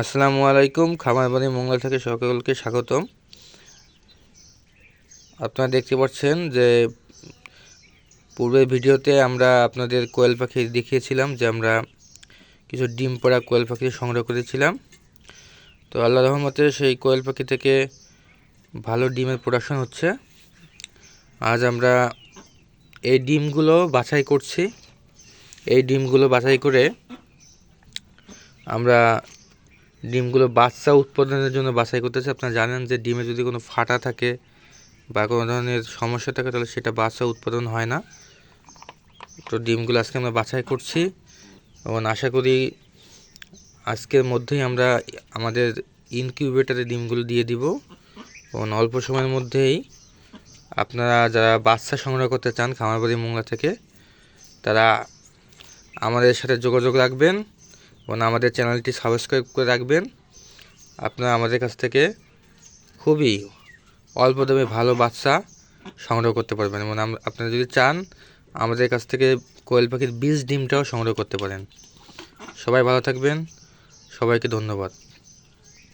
আসসালামু আলাইকুম, খামার বাড়ি মঙ্গল থেকে সকলকে স্বাগতম। আপনারা দেখতে পাচ্ছেন যে পূর্বের ভিডিওতে আমরা আপনাদের কোয়েল পাখি দেখিয়েছিলাম যে আমরা কিছু ডিম পড়া কোয়েল পাখি সংগ্রহ করেছিলাম। তো আল্লাহ রহমতে সেই কোয়েল পাখি থেকে ভালো ডিমের প্রোডাকশন হচ্ছে। আজ আমরা এই ডিমগুলো বাছাই করছি। এই ডিমগুলো বাছাই করে আমরা ডিমগুলো বাচ্চা উৎপাদনের জন্য বাছাই করতেছে। আপনারা জানেন যে ডিমে যদি কোনো ফাটা থাকে বা কোনো ধরনের সমস্যা থাকে, তাহলে সেটা বাচ্চা উৎপাদন হয় না। তো ডিমগুলো আজকে আমরা বাছাই করছি এবং আশা করি আজকের মধ্যেই আমরা আমাদের ইনকিউবেটারে ডিমগুলো দিয়ে দিব। এবং অল্প সময়ের মধ্যেই আপনারা যারা বাচ্চা সংগ্রহ করতে চান খামারবাড়ি মোংলা থেকে, তারা আমাদের সাথে যোগাযোগ রাখবেন। এবং আমাদের চ্যানেলটি সাবস্ক্রাইব করে রাখবেন। আপনারা আমাদের কাছ থেকে খুবই অল্প দামে ভালো বাচ্চা সংগ্রহ করতে পারবেন এবং আপনারা যদি চান, আমাদের কাছ থেকে কোয়েল পাখির বীজ, ডিমটাও সংগ্রহ করতে পারেন। সবাই ভালো থাকবেন। সবাইকে ধন্যবাদ।